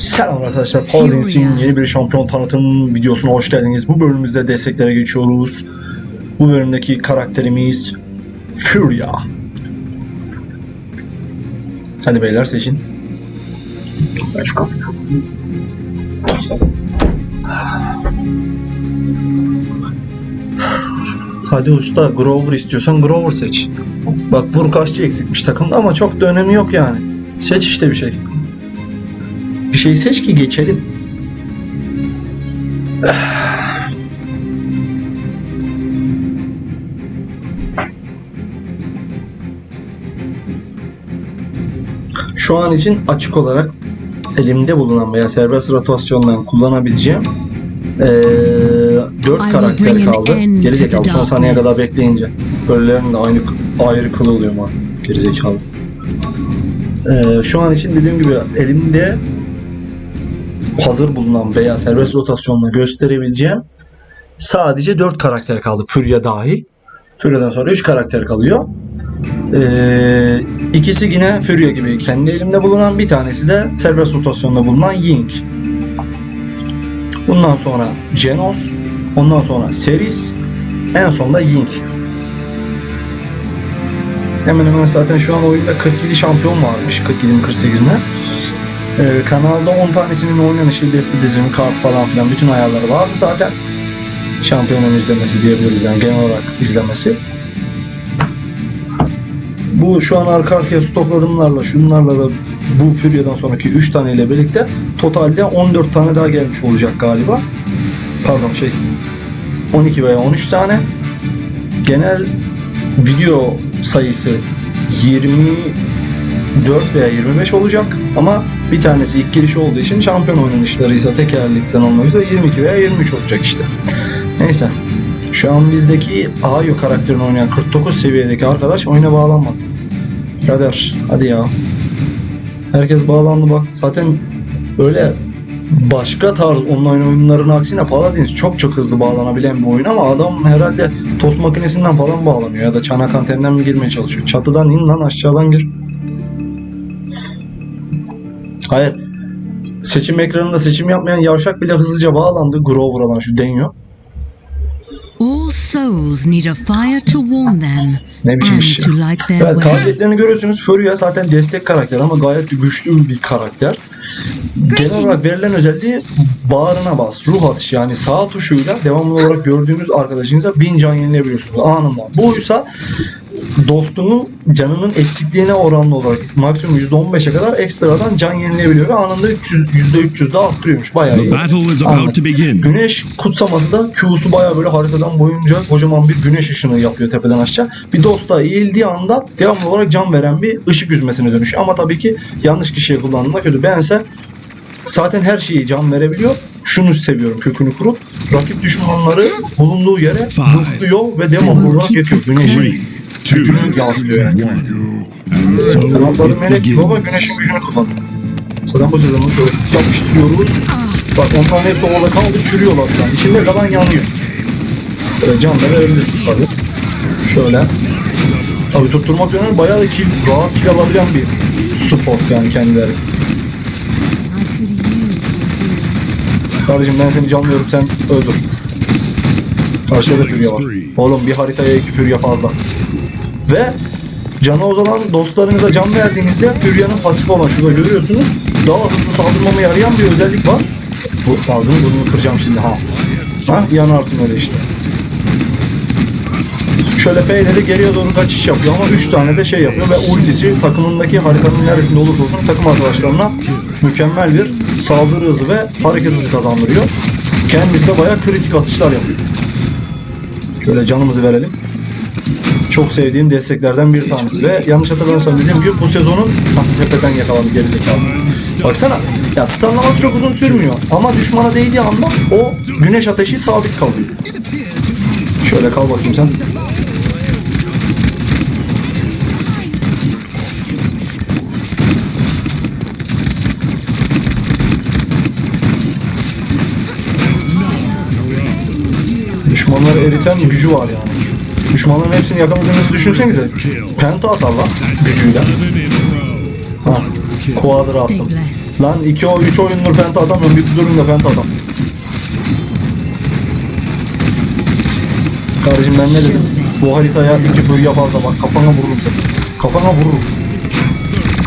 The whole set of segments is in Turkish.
Selam arkadaşlar, Paulins'in yeni bir şampiyon tanıtım videosuna hoş geldiniz. Bu bölümümüzde desteklere geçiyoruz. Bu bölümdeki karakterimiz Furia. Hadi beyler seçin. Aç şu kapıyı. Hadi usta Grover istiyorsan Grover seç. Bak vur kaççı eksikmiş takımda ama çok da önemi yok yani. Seç işte bir şey. Bir şey seç ki geçelim. Şu an için açık olarak elimde bulunan veya serbest rotasyondan kullanabileceğim eee 4 will karakter kaldı. end Geri to the zekalı son saniyeye kadar bekleyince. Böylelerinin de aynı ayrı kılı oluyor mu? Geri zekalı. Ee, şu an için dediğim gibi elimde hazır bulunan veya serbest rotasyonla gösterebileceğim sadece 4 karakter kaldı. Furia dahil. Furia'dan sonra 3 karakter kalıyor. Ee, ikisi yine Furia gibi kendi elimde bulunan bir tanesi de serbest rotasyonda bulunan Ying. Bundan sonra Genos, ondan sonra Seris, en sonunda Ying. Hemen hemen zaten şu an oyunda 47 şampiyon varmış. 47 mi 48 mi? Ee, kanalda 10 tanesinin oynanışı, deste dizimi, kart falan filan bütün ayarları vardı zaten. Şampiyonun izlemesi diyebiliriz yani genel olarak izlemesi. Bu şu an arka arkaya stokladımlarla şunlarla da bu Furia'dan sonraki 3 taneyle birlikte totalde 14 tane daha gelmiş olacak galiba. Pardon şey 12 veya 13 tane. Genel video sayısı 24 veya 25 olacak ama bir tanesi ilk giriş olduğu için şampiyon oynanışlarıysa tekerlikten olmak üzere 22 veya 23 olacak işte. Neyse. Şu an bizdeki Ayo karakterini oynayan 49 seviyedeki arkadaş oyuna bağlanmadı. Birader hadi ya. Herkes bağlandı bak. Zaten böyle başka tarz online oyunların aksine Paladins çok çok hızlı bağlanabilen bir oyun ama adam herhalde tost makinesinden falan bağlanıyor ya da çanak antenden mi girmeye çalışıyor. Çatıdan in lan aşağıdan gir. Hayır. Seçim ekranında seçim yapmayan yavşak bile hızlıca bağlandı. Grover olan şu Denyo. All souls need a fire to warm them Ne biçim iş ya. Evet kabiliyetlerini görüyorsunuz. Furia zaten destek karakter ama gayet güçlü bir karakter. Genel olarak verilen özelliği bağrına bas, ruh atış yani sağ tuşuyla devamlı olarak gördüğünüz arkadaşınıza bin can yenilebiliyorsunuz anında. Bu ise dostunun canının eksikliğine oranlı olarak maksimum %15'e kadar ekstradan can yenilebiliyor ve anında 300, %300 daha arttırıyormuş. Bayağı iyi. Anladım. Güneş kutsaması da Q'su bayağı böyle haritadan boyunca kocaman bir güneş ışını yapıyor tepeden aşağı. Bir dosta eğildiği anda devamlı olarak can veren bir ışık yüzmesine dönüşüyor. Ama tabii ki yanlış kişiye kullandığında kötü. Bense zaten her şeyi can verebiliyor. Şunu seviyorum kökünü kurup rakip düşmanları bulunduğu yere mutluyor ve devamlı will olarak keep gücünü yansıtıyor yani. Kanatları melek begins. güneşin gücünü kullanıyor. Zaten bu sezonu şöyle yapıştırıyoruz. Bak onların hepsi orada kaldı çürüyorlar şu an. İçinde kalan yanıyor. Böyle canları verebilirsiniz tabii. Şöyle. Tabii tutturmak yönü bayağı da kill, rahat kill alabilen bir support yani kendileri. Kardeşim ben seni canlıyorum sen öldür. Karşıda da Furia var. Oğlum bir haritaya iki Furia fazla. Ve canı olan dostlarınıza can verdiğinizde Furia'nın pasif olan şurada görüyorsunuz. Daha hızlı saldırmama yarayan bir özellik var. Bu ağzını burnunu kıracağım şimdi ha. Ha yanarsın öyle işte. Şöyle F geriye doğru kaçış yapıyor ama 3 tane de şey yapıyor ve ultisi takımındaki haritanın neresinde olursa olsun takım arkadaşlarına mükemmel bir saldırı hızı ve hareket hızı kazandırıyor. Kendisi de bayağı kritik atışlar yapıyor. Şöyle canımızı verelim çok sevdiğim desteklerden bir tanesi ve yanlış hatırlamıyorsam dediğim gibi bu sezonun Hah, tepeden yakaladı gerizekalı. Baksana ya stunlaması çok uzun sürmüyor ama düşmana değdiği anda o güneş ateşi sabit kalıyor. Şöyle kal bakayım sen. Düşmanları eriten gücü var yani. Düşmanların hepsini yakaladığınızı düşünsenize. Penta atarlar gücüyle. Ha, kuadra Stay attım. Lan 2 o 3 oyundur penta atamıyorum. Bir durun da penta atam. Kardeşim ben ne dedim? Bu haritaya iki fırya fazla bak. Kafana vururum seni. Kafana vururum.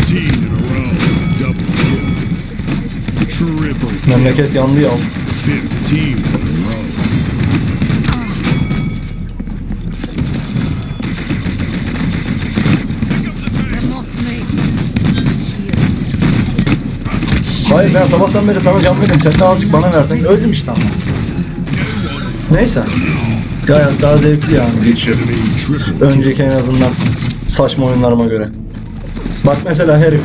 13 in a row. Double kill. Triple. Memleket yandı ya. Hayır ben sabahtan beri sana can verdim. Sen de azıcık bana versen öldüm işte ama. Neyse. Gayet daha zevkli yani geçiyor. Önceki en azından saçma oyunlarıma göre. Bak mesela herif.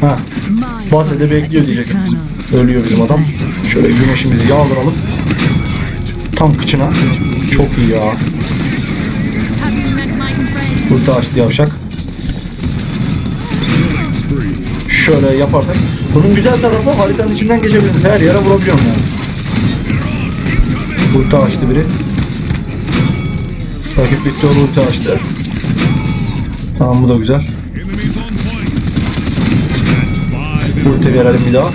Ha, fire bekliyor diyecek. Ölüyor bizim adam. Şöyle güneşimizi yağdıralım. Tam kıçına. Çok iyi ya. Ulti açtı yavşak. Şöyle yaparsak. Bunun güzel tarafı haritanın içinden geçebiliriz. Her yere vurabiliyorum yani. Ulti açtı biri. Rakip Victor ulti açtı. Tamam bu da güzel. Ulti verelim bir daha.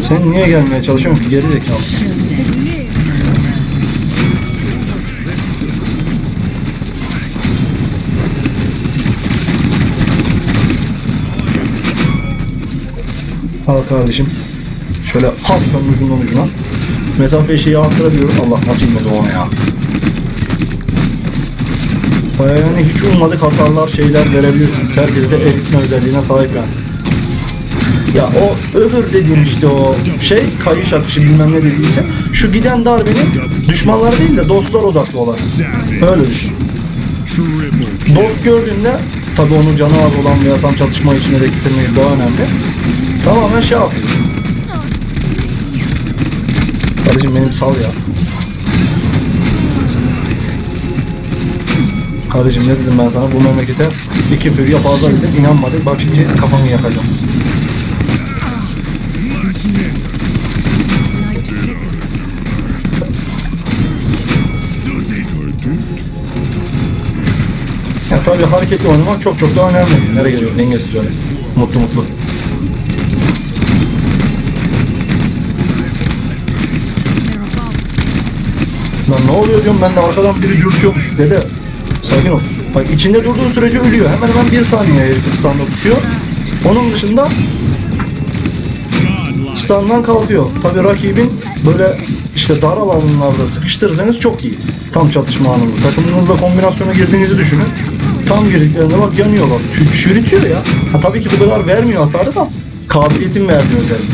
Sen niye gelmeye çalışıyorsun ki geri zekalı? Al kardeşim. Şöyle hafiften ucundan ucuna. Mesafeyi şeyi arttırabiliyorum. Allah nasıl inmedi ona ya. Baya yani hiç ummadık hasarlar şeyler verebiliyorsunuz. Herkes de eritme özelliğine sahip yani. Ya o öbür dediğim işte o şey kayış akışı bilmem ne dediyse şu giden darbenin düşmanlar değil de dostlar odaklı olan. Öyle düşün. Triple. Dost gördüğünde tabi onun canı az olan veya tam çatışma içine de getirmeniz daha önemli. Tamamen şey yapıyor. Kardeşim benim sal ya. Kardeşim ne dedim ben sana bu memlekete iki fırya fazla dedim inanmadık bak şimdi kafanı yakacağım. Ya tabii hareketli oynamak çok çok daha önemli. Nereye geliyor dengesiz öyle. Mutlu mutlu. Lan ne oluyor diyorum ben de arkadan biri dürtüyormuş dede. Sakin ol. Bak içinde durduğu sürece ölüyor. Hemen hemen bir saniye herifi standa tutuyor. Onun dışında standdan kalkıyor. Tabii rakibin böyle işte dar alanlarda sıkıştırırsanız çok iyi. Tam çatışma anında. Takımınızla kombinasyona girdiğinizi düşünün. Tam girdiklerinde bak yanıyorlar. Çü- Çürütüyor ya. Ha, tabii ki bu kadar vermiyor hasarı da kabiliyetin verdiği özellik.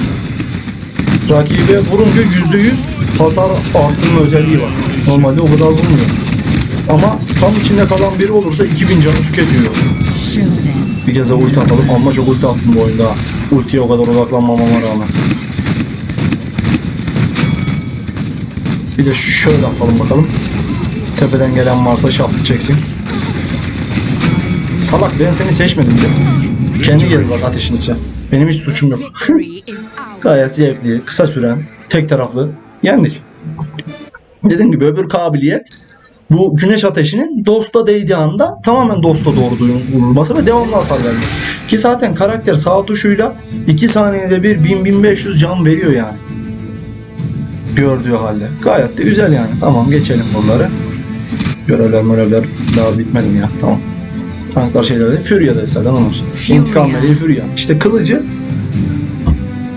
Rakibe vurunca yüzde yüz hasar arttırma özelliği var. Normalde o kadar vurmuyor. Ama tam içinde kalan biri olursa 2000 canı tüketiyor. Bir kez de ulti atalım. Amma çok ulti attım bu oyunda. Ultiye o kadar odaklanmamama rağmen. Bir de şöyle atalım bakalım. Tepeden gelen varsa şaftı çeksin. Salak ben seni seçmedim de. Kendi geldi bak ateşin içine. Benim hiç suçum yok. Gayet zevkli, kısa süren, tek taraflı. Yendik. Dediğim gibi öbür kabiliyet bu güneş ateşinin dosta değdiği anda tamamen dosta doğru vurulması ve devamlı hasar vermesi. Ki zaten karakter sağ tuşuyla 2 saniyede bir 1000-1500 can veriyor yani. Gördüğü halde. Gayet de güzel yani. Tamam geçelim buraları. Görevler görevler daha bitmedi mi ya? Tamam. Tanklar şeylerde Furya'da zaten olsun. Furia. İntikam meleği Furia. İşte kılıcı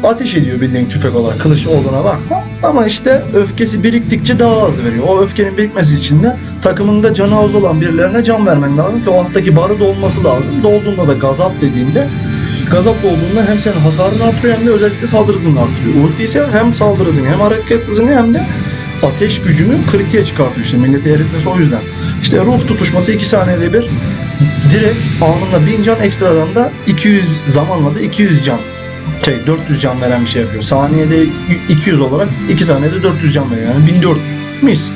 ateş ediyor bildiğin tüfek olarak kılıç olduğuna bakma. Ama işte öfkesi biriktikçe daha az veriyor. O öfkenin birikmesi için de takımında canı az olan birilerine can vermen lazım ki o alttaki barı dolması lazım. Dolduğunda da gazap dediğinde gazap dolduğunda hem senin hasarını artırıyor hem de özellikle saldırı hızını artırıyor. Ulti ise hem saldırı hızını hem hareket hızını hem de ateş gücünü kritiğe çıkartıyor işte milleti eritmesi o yüzden. İşte ruh tutuşması 2 saniyede bir direkt anında 1000 can ekstradan da 200 zamanla da 200 can şey 400 can veren bir şey yapıyor. Saniyede 200 olarak 2 saniyede 400 can veriyor. Yani 1400. Mis.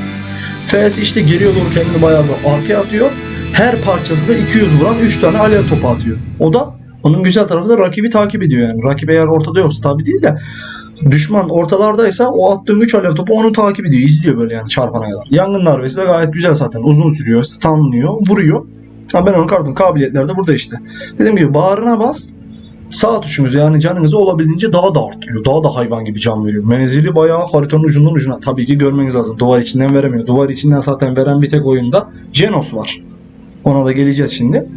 Fs işte geriye doğru kendini bayağı bir arkaya atıyor. Her parçası da 200 vuran 3 tane alev topu atıyor. O da onun güzel tarafı da rakibi takip ediyor yani. Rakip eğer ortada yoksa tabi değil de düşman ortalardaysa o attığım 3 alev topu onu takip ediyor. izliyor böyle yani çarpana kadar. Yangın darbesi de gayet güzel zaten. Uzun sürüyor. Stunlıyor. Vuruyor. Ha ben onun kartım kabiliyetleri de burada işte. Dediğim gibi bağrına bas. Sağ tuşunuz yani canınızı olabildiğince daha da arttırıyor. Daha da hayvan gibi can veriyor. Menzili bayağı haritanın ucundan ucuna. Tabii ki görmeniz lazım. Duvar içinden veremiyor. Duvar içinden zaten veren bir tek oyunda Genos var. Ona da geleceğiz şimdi.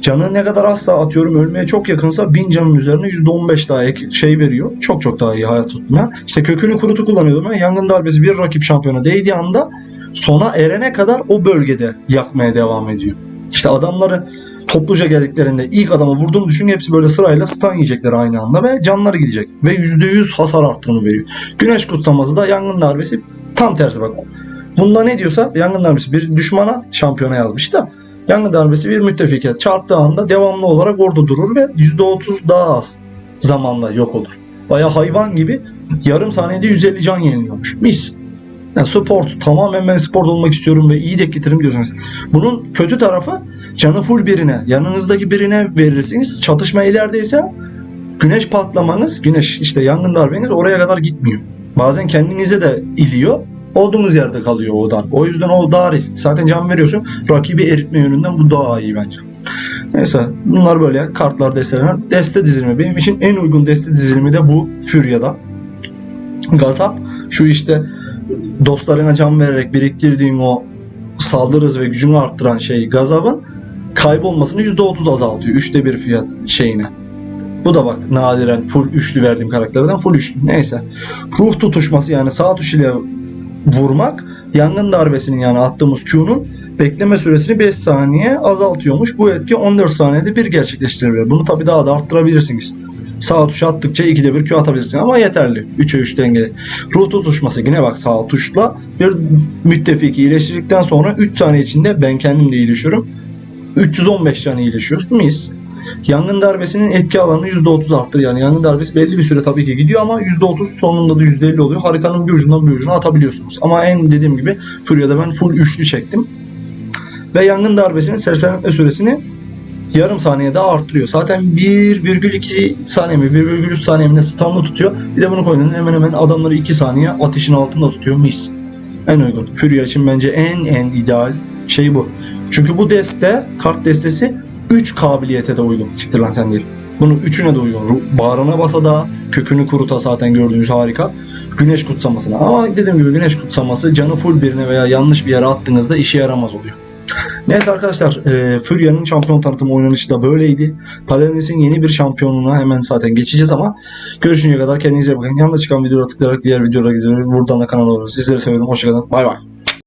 Canı ne kadar azsa atıyorum ölmeye çok yakınsa 1000 canın üzerine %15 daha ek- şey veriyor. Çok çok daha iyi hayat tutmaya. İşte kökünü kurutu kullanıyordum ben. Yangın darbesi bir rakip şampiyona değdiği anda sona erene kadar o bölgede yakmaya devam ediyor. İşte adamları topluca geldiklerinde ilk adama vurduğunu düşün hepsi böyle sırayla stun yiyecekler aynı anda ve canları gidecek. Ve %100 hasar arttığını veriyor. Güneş kutsaması da yangın darbesi tam tersi bak. Bunda ne diyorsa yangın darbesi bir düşmana şampiyona yazmış da yangın darbesi bir müttefike çarptığı anda devamlı olarak orada durur ve %30 daha az zamanla yok olur. Baya hayvan gibi yarım saniyede 150 can yeniliyormuş. Mis. Yani sport tamamen ben sport olmak istiyorum ve iyi de getiririm diyorsunuz. Bunun kötü tarafı canı full birine, yanınızdaki birine verirsiniz. Çatışma ilerideyse güneş patlamanız, güneş işte yangın darbeniz oraya kadar gitmiyor. Bazen kendinize de iliyor. Olduğunuz yerde kalıyor o darbe. O yüzden o daha riskli. Zaten can veriyorsun. Rakibi eritme yönünden bu daha iyi bence. Neyse bunlar böyle kartlar desteler. Deste dizilimi. Benim için en uygun deste dizilimi de bu Furya'da. Gazap şu işte dostlarına can vererek biriktirdiğin o saldırı ve gücünü arttıran şey gazabın kaybolmasını %30 azaltıyor. Üçte bir fiyat şeyine. Bu da bak nadiren full üçlü verdiğim karakterlerden full üçlü. Neyse. Ruh tutuşması yani sağ tuş ile vurmak yangın darbesinin yani attığımız Q'nun bekleme süresini 5 saniye azaltıyormuş. Bu etki 14 saniyede bir gerçekleştirilir. Bunu tabii daha da arttırabilirsiniz. Sağ tuş attıkça 2'de bir Q atabilirsin ama yeterli. 3'e 3 dengeli. Ruh tutuşması yine bak sağ tuşla bir müttefiki iyileştirdikten sonra 3 saniye içinde ben kendim de iyileşiyorum. 315 can iyileşiyoruz. Mis. Yangın darbesinin etki alanı %30 arttı. Yani yangın darbesi belli bir süre tabii ki gidiyor ama %30 sonunda da %50 oluyor. Haritanın bir ucundan bir ucuna atabiliyorsunuz. Ama en dediğim gibi Furya'da ben full üçlü çektim. Ve yangın darbesinin sersemletme süresini yarım saniyede arttırıyor. Zaten 1,2 saniye mi 1,3 saniye mi ne stunlı tutuyor. Bir de bunu koyduğunda hemen hemen adamları 2 saniye ateşin altında tutuyor. Mis. En uygun. Fury için bence en en ideal şey bu. Çünkü bu deste, kart destesi 3 kabiliyete de uygun. Siktir lan sen değil. Bunun üçüne de. Ru- Bağrına basa da kökünü kuruta zaten gördüğünüz harika. Güneş kutsamasına. Ama dediğim gibi güneş kutsaması canı full birine veya yanlış bir yere attığınızda işe yaramaz oluyor. Neyse arkadaşlar e, Furya'nın şampiyon tanıtımı oynanışı da böyleydi. Paladin'in yeni bir şampiyonuna hemen zaten geçeceğiz ama görüşünceye kadar kendinize bakın. Yanında çıkan videolara tıklayarak diğer videolara gidiyoruz. Buradan da kanala oluruz. Sizleri seviyorum. Hoşçakalın. Bay bay.